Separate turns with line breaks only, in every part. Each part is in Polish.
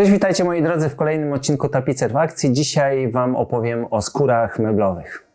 Cześć, witajcie moi drodzy w kolejnym odcinku Tapicer w akcji. Dzisiaj Wam opowiem o skórach meblowych.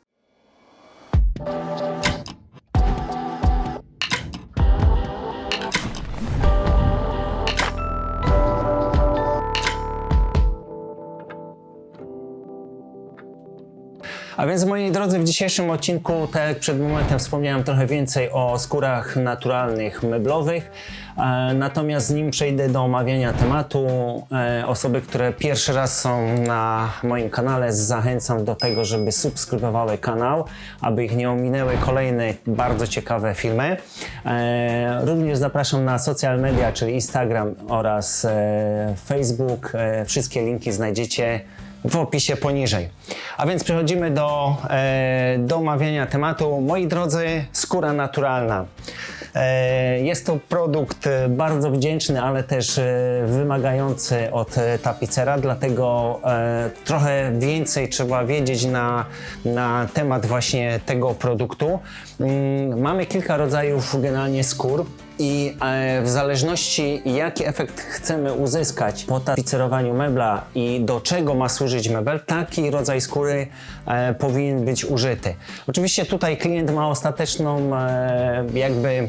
A więc moi drodzy, w dzisiejszym odcinku, tak jak przed momentem wspomniałem trochę więcej o skórach naturalnych meblowych. E, Natomiast nim przejdę do omawiania tematu, e, osoby, które pierwszy raz są na moim kanale, zachęcam do tego, żeby subskrybowały kanał, aby ich nie ominęły kolejne bardzo ciekawe filmy. E, Również zapraszam na social media, czyli Instagram oraz Facebook. Wszystkie linki znajdziecie w opisie poniżej. A więc przechodzimy do, do omawiania tematu. Moi drodzy, skóra naturalna. Jest to produkt e, bardzo wdzięczny, ale też e, wymagający od e, tapicera, dlatego trochę więcej trzeba wiedzieć na, na temat właśnie tego produktu. Mm, Mamy kilka rodzajów generalnie skór. I w zależności jaki efekt chcemy uzyskać po tapicerowaniu mebla i do czego ma służyć mebel, taki rodzaj skóry powinien być użyty. Oczywiście tutaj klient ma ostateczną jakby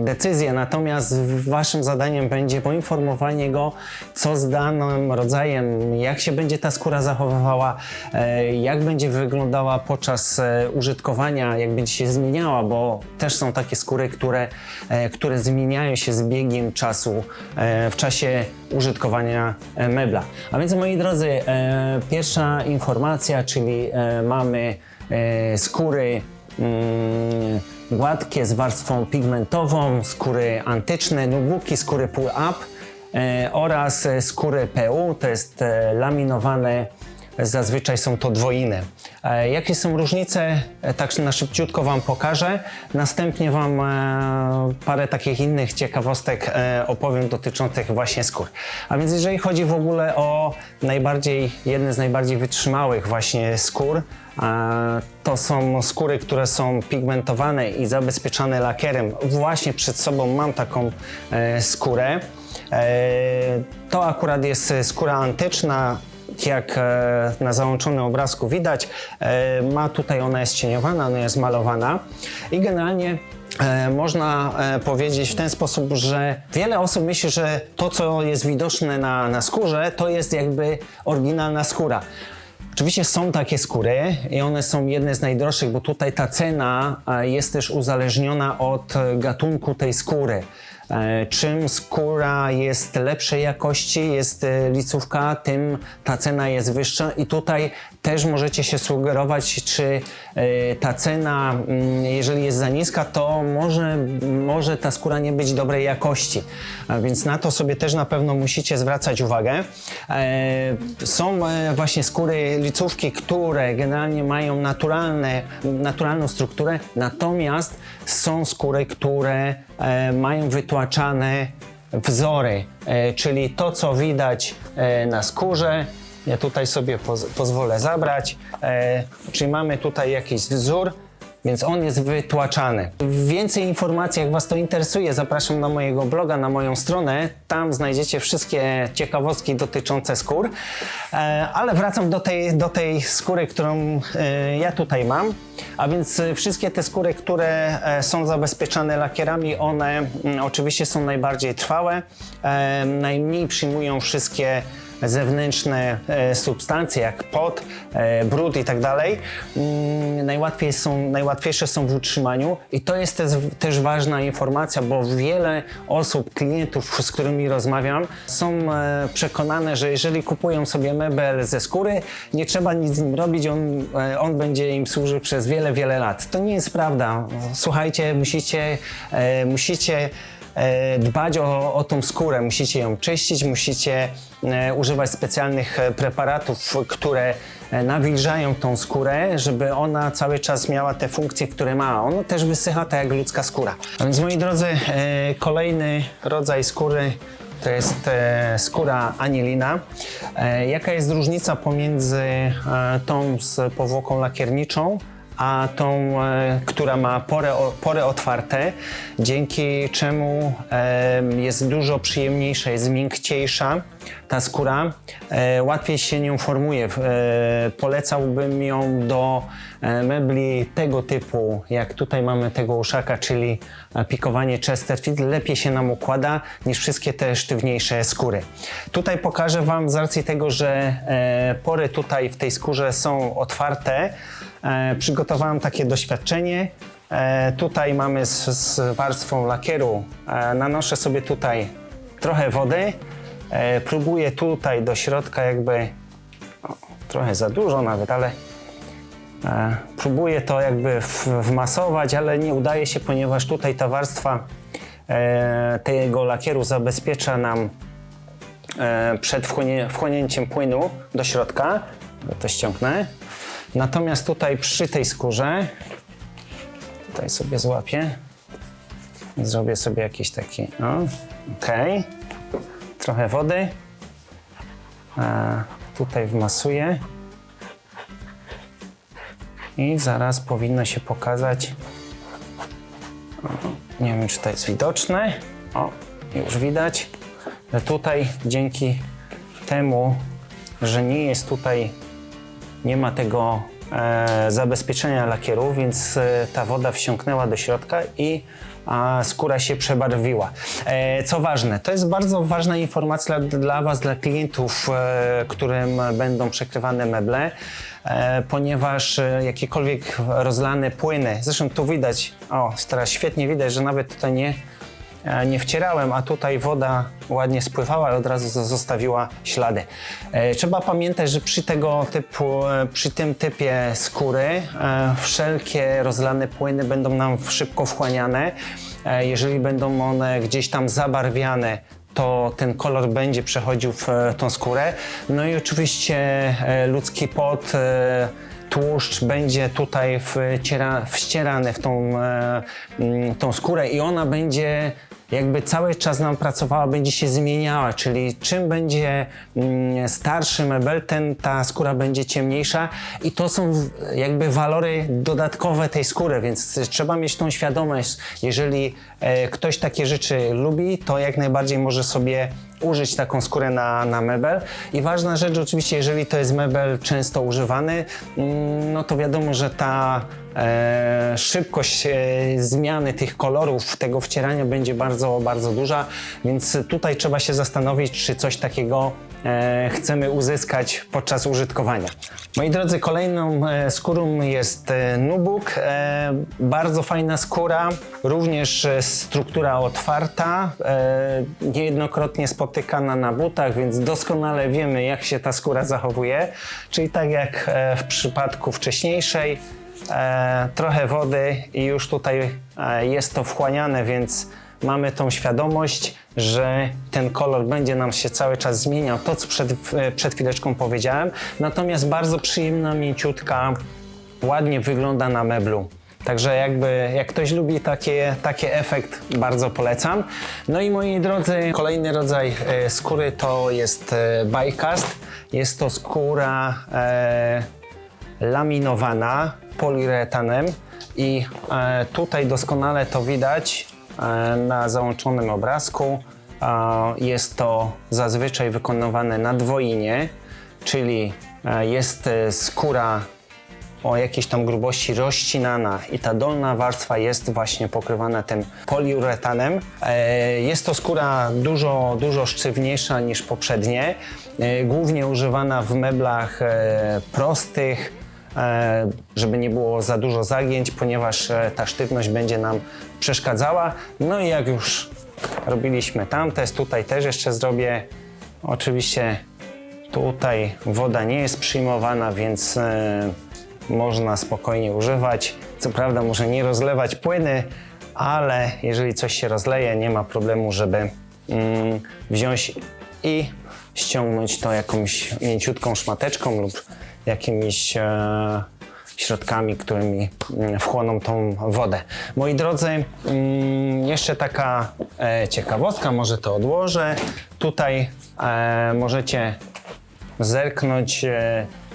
decyzję, natomiast waszym zadaniem będzie poinformowanie go, co z danym rodzajem, jak się będzie ta skóra zachowywała, e, jak będzie wyglądała podczas e, użytkowania, jak będzie się zmieniała, bo też są takie skóry, które, e, które zmieniają się z biegiem czasu w czasie użytkowania mebla. A więc moi drodzy, pierwsza informacja, czyli mamy skóry mm, gładkie z warstwą pigmentową, skóry antyczne, nubuki, skóry pull-up e, oraz e, skóry PU, to jest e, laminowane, zazwyczaj są to dwoiny. E, jakie są różnice? E, tak na szybciutko Wam pokażę. Następnie Wam e, parę takich innych ciekawostek e, opowiem dotyczących właśnie skór. A więc jeżeli chodzi w ogóle o najbardziej, jedne z najbardziej wytrzymałych właśnie skór, To są skóry, które są pigmentowane i zabezpieczane lakierem. Właśnie przed sobą mam taką e, skórę. E, to akurat jest skóra antyczna. Jak e, na załączonym obrazku widać, e, ma tutaj ona jest cieniowana, ona jest malowana i generalnie E, można e, powiedzieć w ten sposób, że wiele osób myśli, że to, co jest widoczne na, na skórze, to jest jakby oryginalna skóra. Oczywiście są takie skóry i one są jedne z najdroższych, bo tutaj ta cena e, jest też uzależniona od e, gatunku tej skóry. E, Czym skóra jest lepszej jakości, jest e, licówka, tym ta cena jest wyższa i tutaj też możecie się sugerować, czy e, ta cena, mm, jeżeli jest za niska, to może, może ta skóra nie być dobrej jakości. Więc na to sobie też na pewno musicie zwracać uwagę. Są właśnie skóry licówki, które generalnie mają naturalne, naturalną strukturę, natomiast są skóry, które mają wytłaczane wzory, e, czyli to, co widać e, na skórze, ja tutaj sobie poz pozwolę zabrać. E, czyli mamy tutaj jakiś wzór, więc on jest wytłaczany. Więcej informacji, jak Was to interesuje, zapraszam na mojego bloga, na moją stronę. Tam znajdziecie wszystkie ciekawostki dotyczące skór. E, ale wracam do tej, do tej skóry, którą e, ja tutaj mam. A więc e, wszystkie te skóry, które są zabezpieczane lakierami, one mm, oczywiście są najbardziej trwałe, najmniej przyjmują wszystkie zewnętrzne e, substancje jak pot, e, brud i tak dalej, mm, najłatwiej są, najłatwiejsze są w utrzymaniu i to jest też, też ważna informacja, bo wiele osób, klientów, z którymi rozmawiam, są e, przekonane, że jeżeli kupują sobie mebel ze skóry, nie trzeba nic z nim robić, on, on będzie im służył przez wiele, wiele lat. To nie jest prawda. Słuchajcie, musicie, musicie dbać o, o tą skórę, musicie ją czyścić, musicie e, używać specjalnych e, preparatów, które e, nawilżają tą skórę, żeby ona cały czas miała te funkcje, które ma. Ona też wysycha tak jak ludzka skóra. A więc moi drodzy, e, kolejny rodzaj skóry to jest e, skóra anilina. E, jaka jest różnica pomiędzy e, tą z powłoką lakierniczą a tą, e, która ma porę, pory otwarte, dzięki czemu jest dużo przyjemniejsza, jest miękciejsza ta skóra, e, łatwiej się nią formuje. E, polecałbym ją do mebli tego typu, jak tutaj mamy tego uszaka, czyli pikowanie Chesterfield, lepiej się nam układa niż wszystkie te sztywniejsze skóry. Tutaj pokażę Wam z racji tego, że pory tutaj w tej skórze są otwarte, przygotowałem takie doświadczenie. E, tutaj mamy z, z warstwą lakieru, e, nanoszę sobie tutaj trochę wody, e, próbuję tutaj do środka jakby, o, trochę za dużo nawet, ale E, Próbuję to jakby wmasować, ale nie udaje się, ponieważ tutaj ta warstwa e, tego lakieru zabezpiecza nam e, przed wchłonięciem płynu do środka. To ściągnę. Natomiast tutaj przy tej skórze, tutaj sobie złapię, zrobię sobie jakiś taki, o, okej, trochę wody, e, tutaj wmasuję. I zaraz powinno się pokazać. O, nie wiem, czy to jest widoczne. O, już widać, że tutaj dzięki temu, że nie jest tutaj, nie ma tego e, zabezpieczenia lakieru, więc e, ta woda wsiąknęła do środka i a skóra się przebarwiła. E, co ważne, to jest bardzo ważna informacja dla, Was, dla klientów, e, którym będą przekrywane meble, e, ponieważ e, jakiekolwiek rozlane płyny, zresztą tu widać, o teraz świetnie widać, że nawet tutaj nie, nie wcierałem, a tutaj woda ładnie spływała i od razu zostawiła ślady. E, Trzeba pamiętać, że przy tego typu, e, przy tym typie skóry e, wszelkie rozlane płyny będą nam szybko wchłaniane. Jeżeli będą one gdzieś tam zabarwiane, to ten kolor będzie przechodził w tą skórę. No i oczywiście ludzki pot, tłuszcz będzie tutaj wciera, wścierany w tą, tą skórę i ona będzie jakby cały czas nam pracowała, będzie się zmieniała, czyli czym będzie mm, starszy mebel, ten ta skóra będzie ciemniejsza i to są jakby walory dodatkowe tej skóry, więc trzeba mieć tą świadomość, jeżeli e, ktoś takie rzeczy lubi, to jak najbardziej może sobie użyć taką skórę na, na mebel. I ważna rzecz oczywiście, jeżeli to jest mebel często używany, mm, no to wiadomo, że ta e, szybkość e, zmiany tych kolorów, tego wcierania będzie bardzo, bardzo duża, więc tutaj trzeba się zastanowić, czy coś takiego e, chcemy uzyskać podczas użytkowania. Moi drodzy, kolejną e, skórą jest e, Nubuk. E, bardzo fajna skóra, również e, struktura otwarta, e, niejednokrotnie spotykana na butach, więc doskonale wiemy, jak się ta skóra zachowuje. Czyli tak jak e, w przypadku wcześniejszej, e, trochę wody i już tutaj e, jest to wchłaniane, więc mamy tą świadomość, że ten kolor będzie nam się cały czas zmieniał, to co przed, przed chwileczką powiedziałem. Natomiast bardzo przyjemna, mięciutka, ładnie wygląda na meblu. Także jakby, jak ktoś lubi takie, taki efekt, bardzo polecam. No i moi drodzy, kolejny rodzaj e, skóry to jest e, biecast. Jest to skóra e, laminowana poliuretanem i e, tutaj doskonale to widać na załączonym obrazku. E, jest to zazwyczaj wykonywane na dwoinie, czyli e, jest e, skóra o jakiejś tam grubości rozcinana i ta dolna warstwa jest właśnie pokrywana tym poliuretanem. E, Jest to skóra dużo, dużo sztywniejsza niż poprzednie, e, głównie używana w meblach e, prostych, e, żeby nie było za dużo zagięć, ponieważ e, ta sztywność będzie nam przeszkadzała. No i jak już robiliśmy tam tutaj też jeszcze zrobię. Oczywiście Tutaj woda nie jest przyjmowana, więc e, można spokojnie używać. Co prawda może nie rozlewać płyny, ale jeżeli coś się rozleje, nie ma problemu, żeby mm, wziąć i ściągnąć to jakąś mięciutką szmateczką lub jakimiś e, środkami, którymi mm, wchłoną tą wodę. Moi drodzy, mm, jeszcze taka e, ciekawostka, może to odłożę. Tutaj e, możecie zerknąć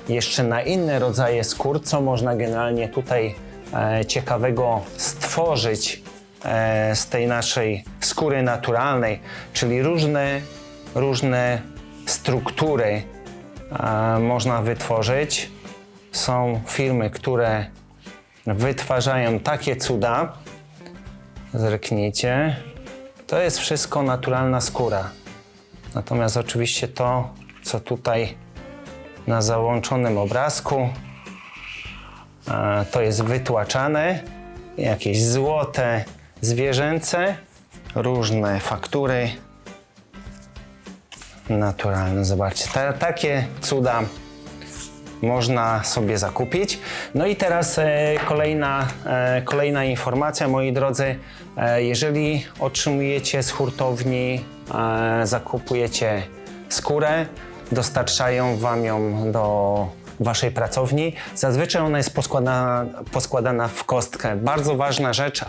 jeszcze na inne rodzaje skór, co można generalnie tutaj ciekawego stworzyć z tej naszej skóry naturalnej, czyli różne, różne struktury można wytworzyć. Są firmy, które wytwarzają takie cuda. Zerknijcie. To jest wszystko naturalna skóra. Natomiast oczywiście to, co tutaj na załączonym obrazku, to jest wytłaczane, jakieś złote, zwierzęce, różne faktury naturalne. Zobaczcie, ta, takie cuda można sobie zakupić. No i teraz e, kolejna, e, kolejna informacja, moi drodzy. E, jeżeli otrzymujecie z hurtowni, e, zakupujecie skórę, dostarczają Wam ją do Waszej pracowni. Zazwyczaj ona jest poskładana, poskładana w kostkę. Bardzo ważna rzecz,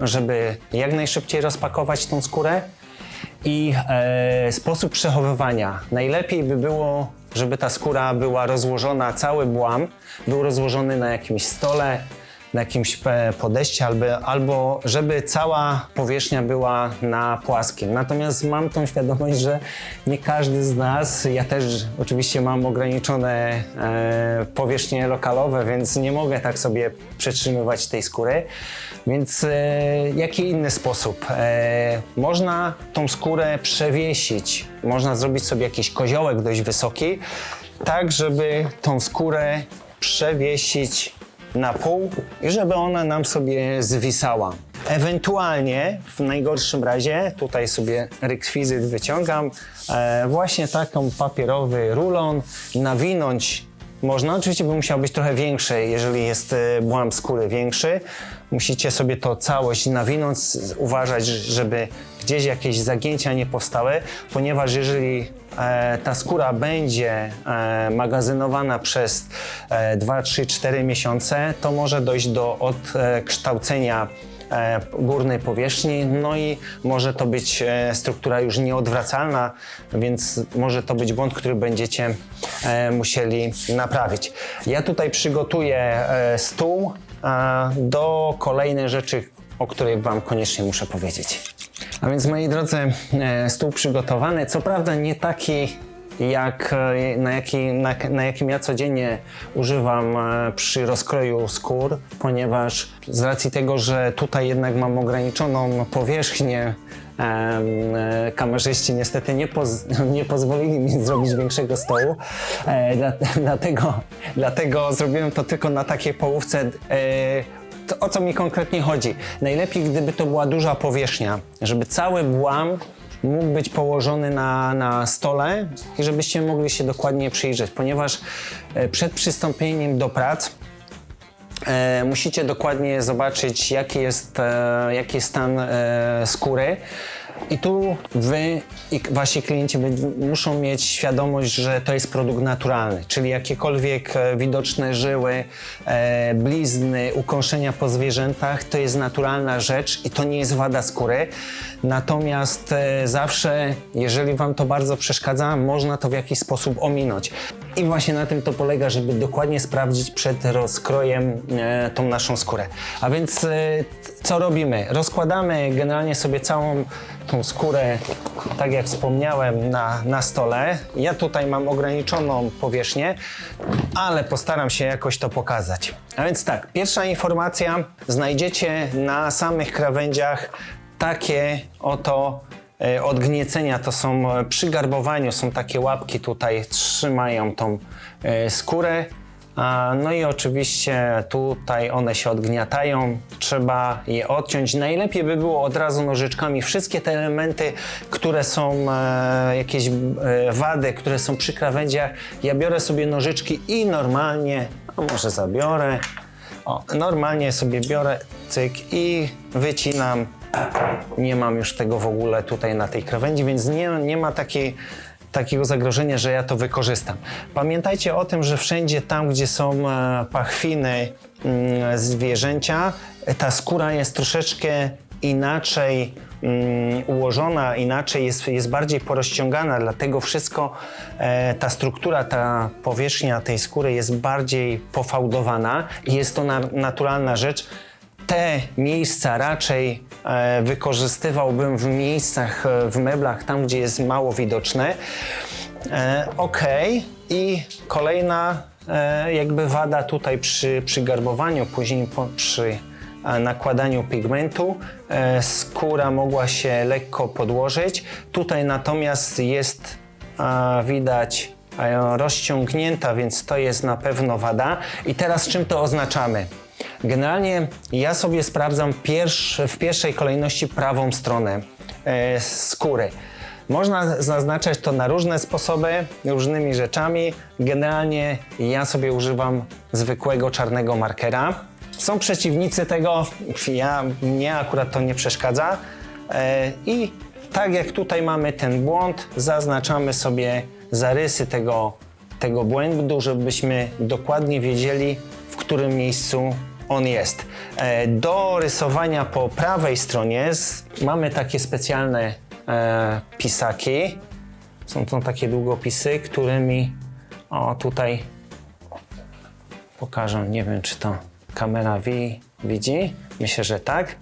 żeby jak najszybciej rozpakować tą skórę. I e, sposób przechowywania. Najlepiej by było, żeby ta skóra była rozłożona, cały błam był rozłożony na jakimś stole, na jakimś podejście, albo, albo żeby cała powierzchnia była na płaskim. Natomiast mam tą świadomość, że nie każdy z nas, ja też oczywiście mam ograniczone e, powierzchnie lokalowe, więc nie mogę tak sobie przetrzymywać tej skóry. Więc e, jaki inny sposób? E, można tą skórę przewiesić, można zrobić sobie jakiś koziołek dość wysoki, tak żeby tą skórę przewiesić na pół i żeby ona nam sobie zwisała. Ewentualnie, w najgorszym razie, tutaj sobie rekwizyt wyciągam, e, właśnie taką papierowy rulon, nawinąć można. Oczywiście by musiał być trochę większy, jeżeli jest e, błam skóry większy. Musicie sobie to całość nawinąć, uważać, żeby gdzieś jakieś zagięcia nie powstały, ponieważ jeżeli ta skóra będzie e, magazynowana przez e, 2, 3, 4 miesiące, to może dojść do odkształcenia e, górnej powierzchni, no i może to być e, struktura już nieodwracalna, więc może to być błąd, który będziecie e, musieli naprawić. Ja tutaj przygotuję e, stół e, do kolejnej rzeczy, o której Wam koniecznie muszę powiedzieć. A więc moi drodzy, e, stół przygotowany, co prawda nie taki jak, e, na, jaki, na, na jakim ja codziennie używam e, przy rozkroju skór, ponieważ z racji tego, że tutaj jednak mam ograniczoną powierzchnię, kamerzyści niestety nie, poz, nie pozwolili mi zrobić większego stołu, dla, dlatego, dlatego zrobiłem to tylko na takiej połówce o co mi konkretnie chodzi? Najlepiej, gdyby to była duża powierzchnia, żeby cały błam mógł być położony na, na stole i żebyście mogli się dokładnie przyjrzeć, ponieważ e, przed przystąpieniem do prac e, musicie dokładnie zobaczyć, jaki jest, e, jaki jest stan e, skóry. I tu wy i wasi klienci muszą mieć świadomość, że to jest produkt naturalny, czyli jakiekolwiek e, widoczne żyły, e, blizny, ukąszenia po zwierzętach to jest naturalna rzecz i to nie jest wada skóry. Natomiast e, zawsze, jeżeli wam to bardzo przeszkadza, można to w jakiś sposób ominąć. I właśnie na tym to polega, żeby dokładnie sprawdzić przed rozkrojem e, tą naszą skórę. A więc e, co robimy? Rozkładamy generalnie sobie całą tą skórę, tak jak wspomniałem, na, na stole. Ja tutaj mam ograniczoną powierzchnię, ale postaram się jakoś to pokazać. A więc tak, pierwsza informacja. Znajdziecie na samych krawędziach takie oto odgniecenia. To są e, przy garbowaniu, są takie łapki tutaj, trzymają tą e, skórę. No i oczywiście tutaj one się odgniatają, trzeba je odciąć. Najlepiej by było od razu nożyczkami wszystkie te elementy, które są e, jakieś e, wady, które są przy krawędziach. Ja biorę sobie nożyczki i normalnie, a może zabiorę, o, normalnie sobie biorę cyk i wycinam. Nie mam już tego w ogóle tutaj na tej krawędzi, więc nie, nie ma takiej takiego zagrożenia, że ja to wykorzystam. Pamiętajcie o tym, że wszędzie tam, gdzie są e, pachwiny mm, zwierzęcia, ta skóra jest troszeczkę inaczej mm, ułożona inaczej, jest, jest bardziej porozciągana, dlatego wszystko, e, ta struktura, ta powierzchnia tej skóry jest bardziej pofałdowana i jest to na, naturalna rzecz. Te miejsca raczej e, wykorzystywałbym w miejscach, e, w meblach, tam gdzie jest mało widoczne. E, ok, i kolejna jakby wada tutaj przy, przy garbowaniu, później po, przy nakładaniu pigmentu skóra mogła się lekko podłożyć. Tutaj natomiast jest widać rozciągnięta, więc to jest na pewno wada. I teraz czym to oznaczamy? Generalnie ja sobie sprawdzam pierwsz, w pierwszej kolejności prawą stronę e, skóry. Można zaznaczać to na różne sposoby, różnymi rzeczami. Generalnie ja sobie używam zwykłego czarnego markera. Są przeciwnicy tego, ja, mnie akurat to nie przeszkadza. E, I tak jak tutaj mamy ten błąd, zaznaczamy sobie zarysy tego, tego błędu, żebyśmy dokładnie wiedzieli, w którym miejscu on jest. E, Do rysowania po prawej stronie mamy takie specjalne e, pisaki. Są to takie długopisy, którymi o tutaj pokażę. Nie wiem, czy to kamera wi, widzi. Myślę, że tak.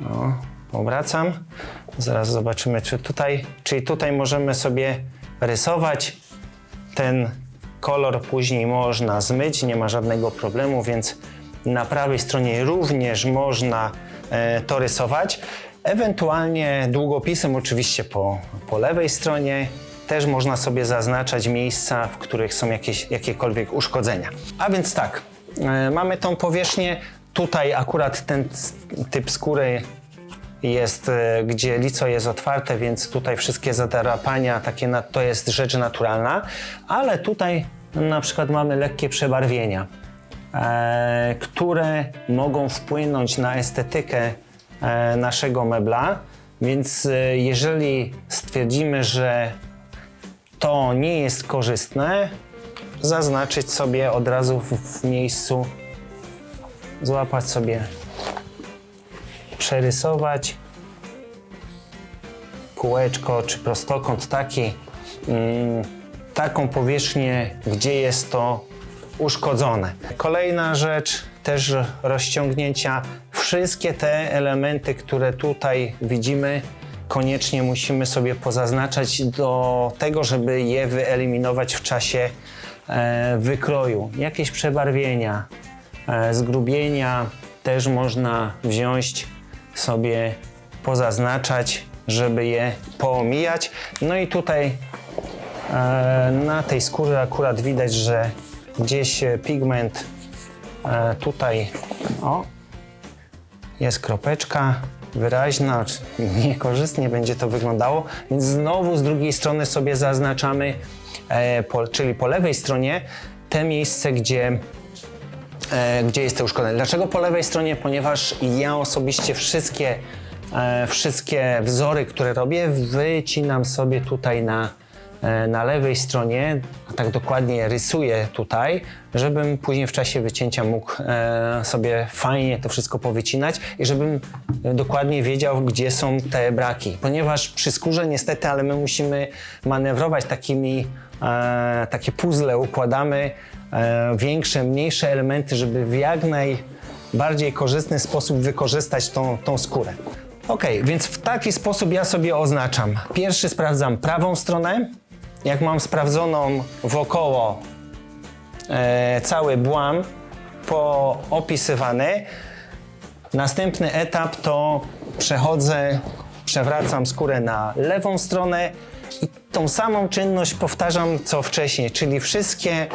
No, obracam. Zaraz zobaczymy, czy tutaj, czyli tutaj możemy sobie rysować ten kolor później można zmyć, nie ma żadnego problemu, więc na prawej stronie również można e, to rysować. Ewentualnie długopisem oczywiście po, po lewej stronie też można sobie zaznaczać miejsca, w których są jakieś, jakiekolwiek uszkodzenia. A więc tak, e, mamy tą powierzchnię. Tutaj akurat ten typ skóry jest, e, gdzie lico jest otwarte, więc tutaj wszystkie zadrapania, takie na, to jest rzecz naturalna, ale tutaj na przykład mamy lekkie przebarwienia, e, które mogą wpłynąć na estetykę e, naszego mebla, więc e, jeżeli stwierdzimy, że to nie jest korzystne, zaznaczyć sobie od razu w, w miejscu, złapać sobie przerysować kółeczko czy prostokąt taki, mm, taką powierzchnię, gdzie jest to uszkodzone. Kolejna rzecz, też rozciągnięcia. Wszystkie te elementy, które tutaj widzimy, koniecznie musimy sobie pozaznaczać do tego, żeby je wyeliminować w czasie e, wykroju. Jakieś przebarwienia, e, zgrubienia też można wziąć sobie pozaznaczać, żeby je poomijać. No i tutaj e, na tej skórze akurat widać, że gdzieś pigment e, tutaj o, jest kropeczka wyraźna, niekorzystnie będzie to wyglądało, więc znowu z drugiej strony sobie zaznaczamy, e, po, czyli po lewej stronie, te miejsce, gdzie e, gdzie jest to uszkodzenie. Dlaczego po lewej stronie? Ponieważ ja osobiście wszystkie, e, wszystkie wzory, które robię, wycinam sobie tutaj na, e, na lewej stronie, a tak dokładnie rysuję tutaj, żebym później w czasie wycięcia mógł e, sobie fajnie to wszystko powycinać i żebym dokładnie wiedział, gdzie są te braki. Ponieważ przy skórze niestety, ale my musimy manewrować takimi, e, takie puzzle układamy, większe, mniejsze elementy, żeby w jak najbardziej korzystny sposób wykorzystać tą, tą skórę. Ok, więc w taki sposób ja sobie oznaczam. Pierwszy sprawdzam prawą stronę. Jak mam sprawdzoną wokoło e, cały błam poopisywany, Następny etap to przechodzę, przewracam skórę na lewą stronę i tą samą czynność powtarzam co wcześniej, czyli wszystkie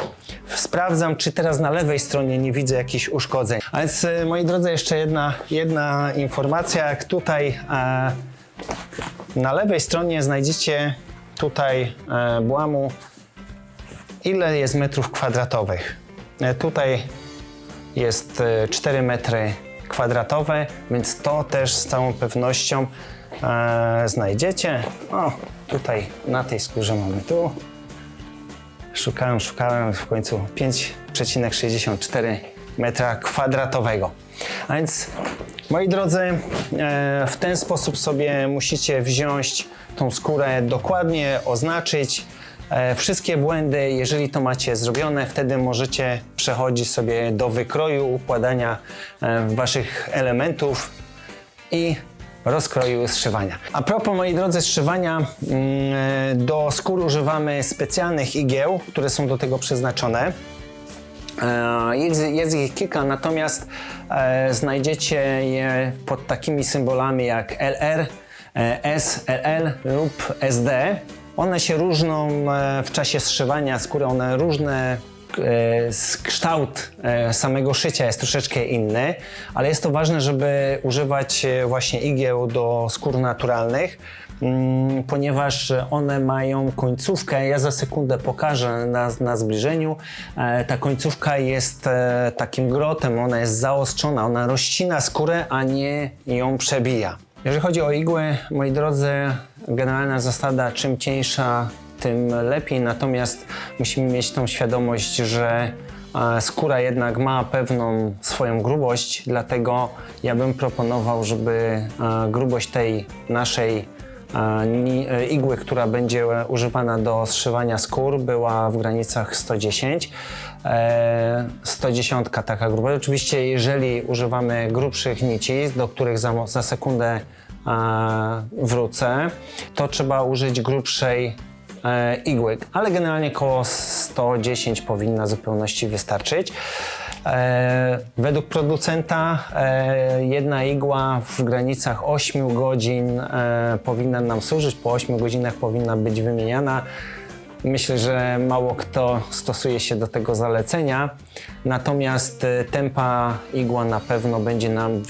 sprawdzam, czy teraz na lewej stronie nie widzę jakichś uszkodzeń. A więc e, moi drodzy, jeszcze jedna, jedna informacja, jak tutaj e, na lewej stronie znajdziecie tutaj e, błamu, ile jest metrów kwadratowych. E, tutaj jest e, 4 metry kwadratowe, więc to też z całą pewnością e, znajdziecie. O, tutaj na tej skórze mamy tu. Szukałem, szukałem w końcu 5,64 metra kwadratowego. A więc Moi drodzy, e, w ten sposób sobie musicie wziąć tą skórę dokładnie, oznaczyć e, wszystkie błędy. Jeżeli to macie zrobione, wtedy możecie przechodzić sobie do wykroju, układania e, waszych elementów i rozkroju zszywania. A propos, moi drodzy, zszywania, mm, do skór używamy specjalnych igieł, które są do tego przeznaczone. E, Jest, jest ich kilka, natomiast e, znajdziecie je pod takimi symbolami jak LR, e, S, LL lub SD. One się różnią w czasie zszywania skóry, one różne kształt e, samego szycia jest troszeczkę inny, ale jest to ważne, żeby używać e, właśnie igieł do skór naturalnych, mm, ponieważ one mają końcówkę. Ja za sekundę pokażę na, na zbliżeniu. E, Ta końcówka jest e, takim grotem, ona jest zaostrzona, ona rozcina skórę, a nie ją przebija. Jeżeli chodzi o igły, moi drodzy, generalna zasada, czym cieńsza, tym lepiej, natomiast musimy mieć tą świadomość, że e, skóra jednak ma pewną swoją grubość, dlatego ja bym proponował, żeby e, grubość tej naszej e, igły, która będzie używana do zszywania skór, była w granicach 110. E, 110 taka grubość. Oczywiście, jeżeli używamy grubszych nici, do których za, za sekundę wrócę, to trzeba użyć grubszej e, igły, ale generalnie około 110 powinna zupełności wystarczyć. E, według producenta e, jedna igła w granicach 8 godzin powinna nam służyć, po 8 godzinach powinna być wymieniana. Myślę, że mało kto stosuje się do tego zalecenia, natomiast e, tempa igła na pewno będzie nam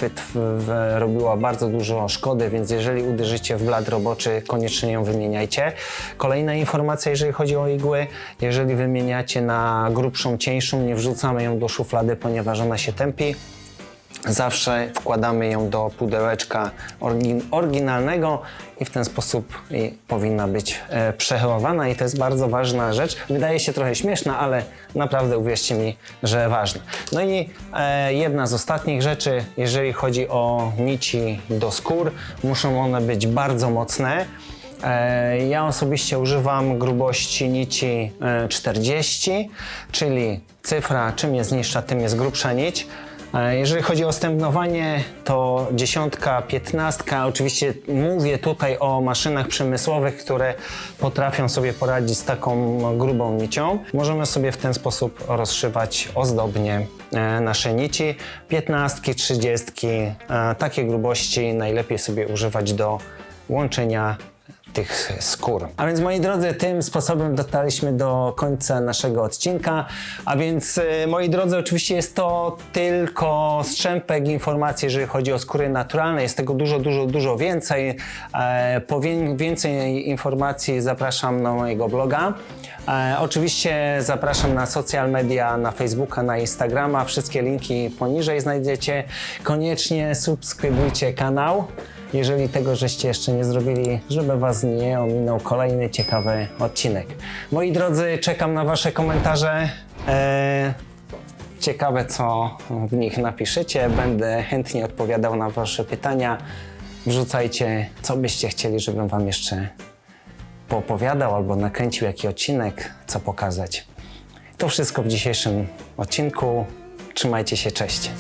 robiła bardzo dużo szkody, więc jeżeli uderzycie w blat roboczy, koniecznie ją wymieniajcie. Kolejna informacja, jeżeli chodzi o igły, jeżeli wymieniacie na grubszą, cieńszą, nie wrzucamy ją do szuflady, ponieważ ona się tępi. Zawsze wkładamy ją do pudełeczka orgi- oryginalnego i w ten sposób powinna być e, i to jest bardzo ważna rzecz. Wydaje się trochę śmieszna, ale naprawdę uwierzcie mi, że ważna. No i e, jedna z ostatnich rzeczy, jeżeli chodzi o nici do skór, muszą one być bardzo mocne. E, Ja osobiście używam grubości nici e, 40, czyli cyfra czym jest niższa, tym jest grubsza nić. Jeżeli chodzi o stępnowanie, to dziesiątka, piętnastka. Oczywiście mówię tutaj o maszynach przemysłowych, które potrafią sobie poradzić z taką grubą nicią. Możemy sobie w ten sposób rozszywać ozdobnie e, nasze nici. Piętnastki, trzydziestki, e, takie grubości najlepiej sobie używać do łączenia tych skór. A więc moi drodzy, tym sposobem dotarliśmy do końca naszego odcinka. A więc e, moi drodzy, oczywiście jest to tylko strzępek informacji, jeżeli chodzi o skóry naturalne. Jest tego dużo, dużo, dużo więcej. E, po wię- więcej informacji zapraszam na mojego bloga. E, oczywiście zapraszam na social media, na Facebooka, na Instagrama. Wszystkie linki poniżej znajdziecie. Koniecznie subskrybujcie kanał jeżeli tego żeście jeszcze nie zrobili, żeby Was nie ominął kolejny ciekawy odcinek. Moi drodzy, czekam na Wasze komentarze. Eee, ciekawe, co w nich napiszecie. Będę chętnie odpowiadał na Wasze pytania. Wrzucajcie, co byście chcieli, żebym Wam jeszcze poopowiadał albo nakręcił jaki odcinek, co pokazać. To wszystko w dzisiejszym odcinku. Trzymajcie się, cześć.